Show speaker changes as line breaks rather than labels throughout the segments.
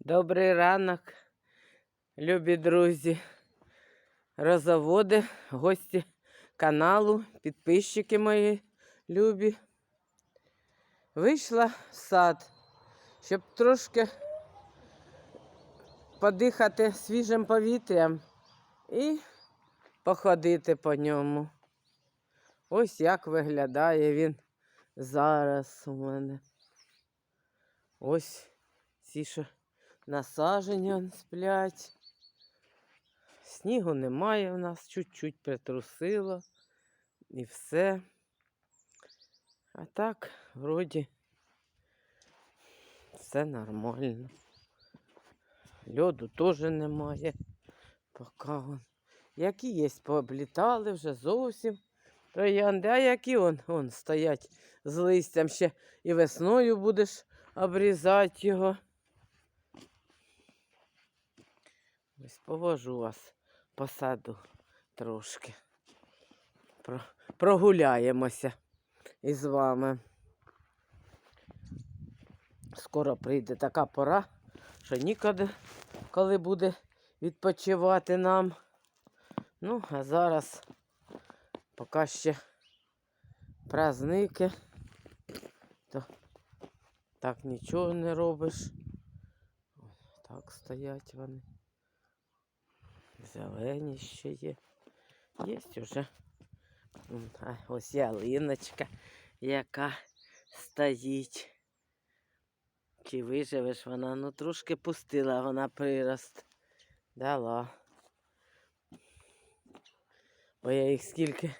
Добрий ранок, любі друзі, розоводи, гості каналу, підписчики мої любі. Вийшла в сад, щоб трошки подихати свіжим повітрям і походити по ньому. Ось як виглядає він зараз у мене. Ось ці що насажені он сплять. Снігу немає в нас, чуть-чуть притрусило і все. А так, вроді, все нормально. Льоду теж немає. Поки он. Які є, пооблітали вже зовсім троянди, а які он, он стоять з листям ще і весною будеш обрізати його. Ось повожу вас по саду трошки. Про, прогуляємося із вами. Скоро прийде така пора, що ніколи, коли буде відпочивати нам. Ну, а зараз поки ще праздники, то так нічого не робиш. Так стоять вони. Зелені ще є. Є вже. Ось ялиночка, яка стоїть. Чи виживеш вона? Ну трошки пустила вона прирост. Дала. Бо я їх скільки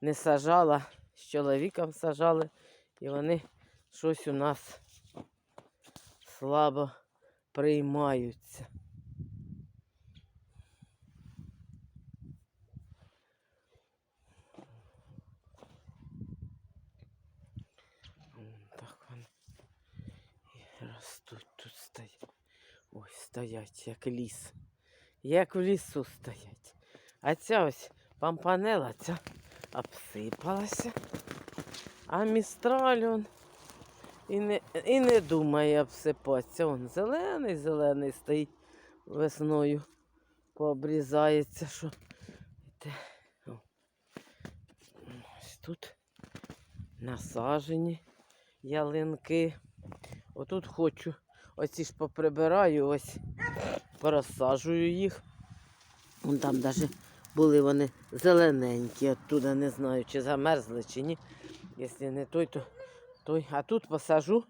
не сажала, з чоловіком сажали, і вони щось у нас слабо приймаються. М, Так вони ростуть тут стоять. Ой, стоять, як ліс. Як в лісу стоять. А ця ось пампанела, ця обсипалася. А містраль он і не, і не думає обсипатися. Он зелений, зелений стоїть весною. Пообрізається, що. Ось тут насажені ялинки. Отут хочу, оці ж поприбираю, ось порозсаджую їх. Вон там навіть були вони зелененькі, оттуда не знаю, чи замерзли, чи ні. Якщо не той, то той. А тут посажу.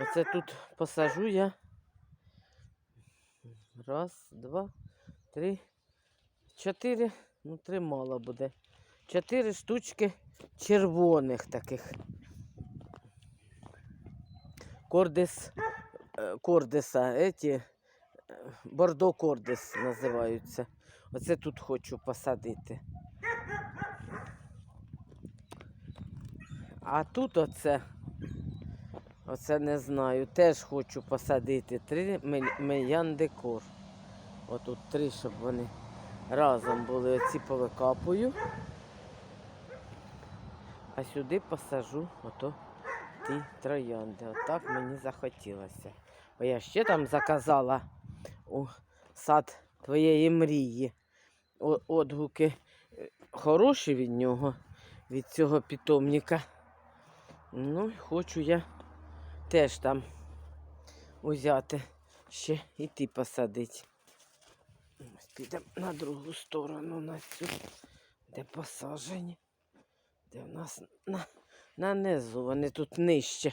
Оце тут посажу я. Раз, два, три, чотири. Ну, три мало буде. Чотири штучки червоних таких. Кордис, е, кордиса, еті, е, бордо кордис називаються. Оце тут хочу посадити. А тут оце, оце не знаю, теж хочу посадити три меян декор. Отут три, щоб вони разом були. Оці повикапую. А сюди посажу ото ті троянди. Отак мені захотілося. Бо я ще там заказала у сад твоєї мрії. Отгуки е, хороші від нього, від цього питомника. Ну, хочу я теж там узяти ще і ті посадити. Підемо на другу сторону, на цю, де посаджені. Де в нас на, на низу, вони тут нижче.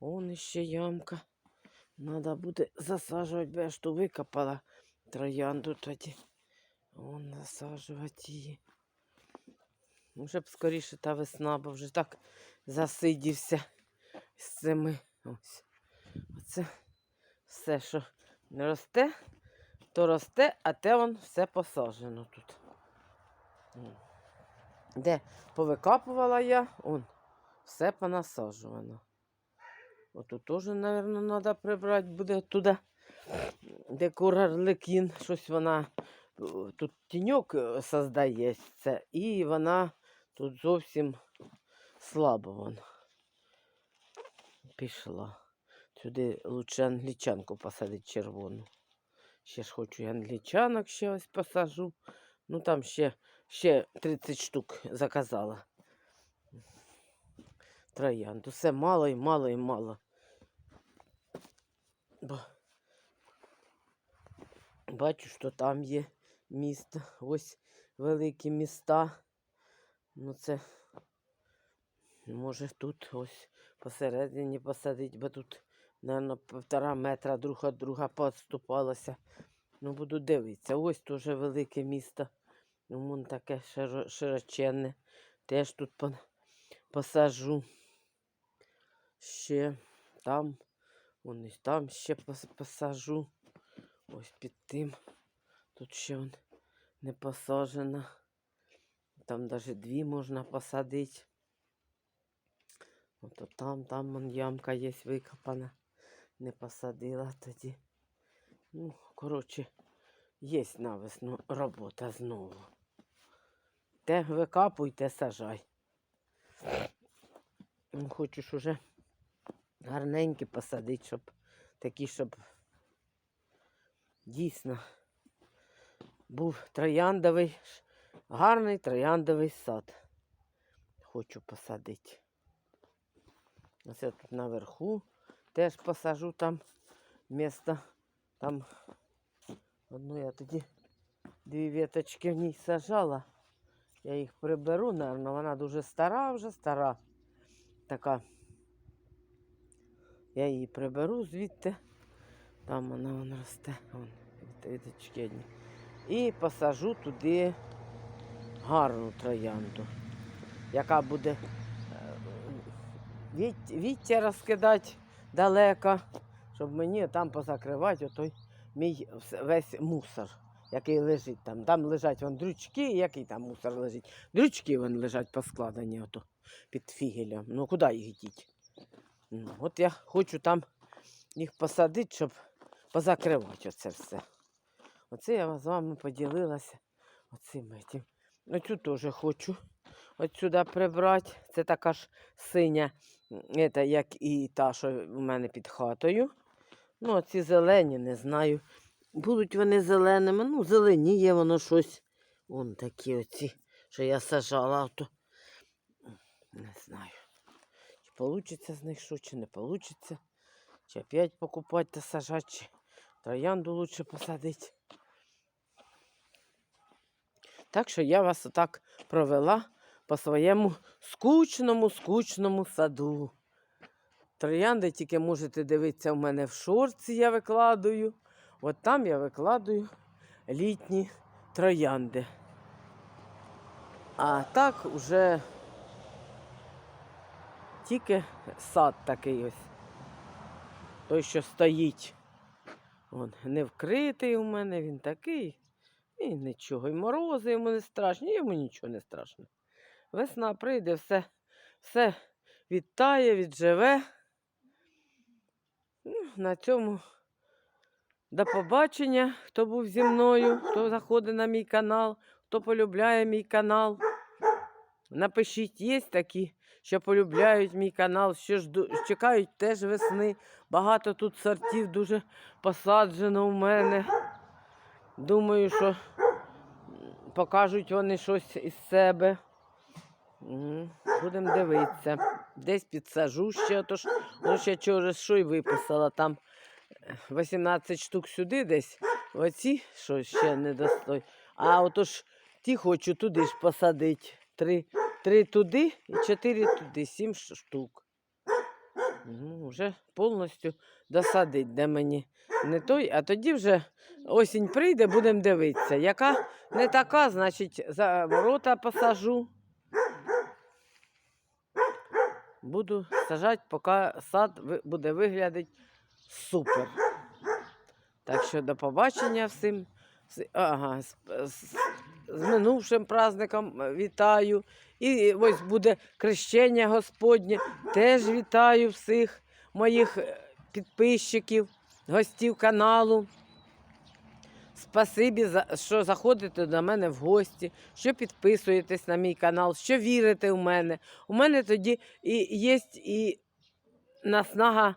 Вон ще ямка. Надо буде засаджувати, бо я ж ту викопала троянду тоді. Вон насаджувати її. Вже б скоріше та весна, бо вже так засидівся з цими. Ось. Оце все, що не росте, то росте, а те вон все посаджено тут. Де повикапувала я, он, все понасаджувано. Отут теж, мабуть, треба прибрати буде туди, де курарликін, щось вона е, тут тіньок е, создається, і вона тут зовсім слабо вона пішла. Сюди лучше англічанку посадити червону. Ще ж хочу і англічанок ще ось посажу. Ну там ще, ще 30 штук заказала. Троянд. Усе мало і мало і мало. Бачу, що там є місто. Ось великі міста. Ну це може тут ось посередині посадити, бо тут, мабуть, півтора метра друг від друга поотступалося. Ну, буду дивитися. Ось теж велике місто. Ну, Вон таке широ- широченне. Теж тут посажу. Ще там, вон і там ще посажу. Ось під тим. Тут ще вон не посаджена. Там навіть дві можна посадити. Ото там, там вон ямка є викопана. Не посадила тоді. Ну, коротше, є на весну робота знову. Те викапуй, те сажай. Ну, Хочеш уже гарненькі посадити, щоб такі, щоб дійсно був трояндовий, гарний трояндовий сад. Хочу посадити. Оце тут наверху теж посажу там місто. Там одну я тоді дві віточки в ній сажала. Я їх приберу, напевно, вона дуже стара вже стара. Така. Я її приберу звідти. Там вона вон росте. Вон, одні. І посажу туди гарну троянду, яка буде е, віття розкидати далеко, щоб мені там позакривати отой мій весь мусор, який лежить там. Там лежать вон дрючки, який там мусор лежить. Дрючки вон лежать поскладені ото під фігелем. Ну куди їх діть? Ну, от я хочу там їх посадити, щоб позакривати оце все. Оце я з вами поділилася оцим этим. Оцю теж хочу от сюди прибрати. Це така ж синя, як і та, що у мене під хатою. Ну, оці зелені, не знаю. Будуть вони зеленими. Ну, зеленіє воно щось. Вон такі оці, що я сажала. То... Не знаю. Чи вийде з них що, чи не вийде. Чи опять покупати та сажати, чи троянду лучше посадити. Так що я вас отак провела по своєму скучному, скучному саду. Троянди тільки можете дивитися у мене в шорці, я викладаю. От там я викладаю літні троянди. А так уже тільки сад такий ось. Той, що стоїть. Вон, не вкритий у мене, він такий. І нічого. І морози йому не страшні, йому нічого не страшно. Весна прийде, все, все відтає, відживе. Ну, на цьому до побачення, хто був зі мною, хто заходить на мій канал, хто полюбляє мій канал. Напишіть, є такі, що полюбляють мій канал, що жду, чекають теж весни. Багато тут сортів дуже посаджено у мене. Думаю, що покажуть вони щось із себе. Будемо дивитися. Десь підсажу ще, тож ну, ще через що й виписала там 18 штук сюди десь. Оці, що ще не достой. А отож ті хочу туди ж посадити. Три, три туди і чотири туди, сім штук. Ну, вже повністю досадить, де мені не той, а тоді вже осінь прийде, будемо дивитися. Яка не така, значить, за ворота посажу. Буду сажати, поки сад буде виглядати супер. Так що до побачення всім. Ага, з, з, з минувшим праздником е, вітаю. І ось буде хрещення Господнє. Теж вітаю всіх моїх е, підписчиків, гостів каналу. Спасибі, що заходите до мене в гості, що підписуєтесь на мій канал, що вірите в мене. У мене тоді і є і наснага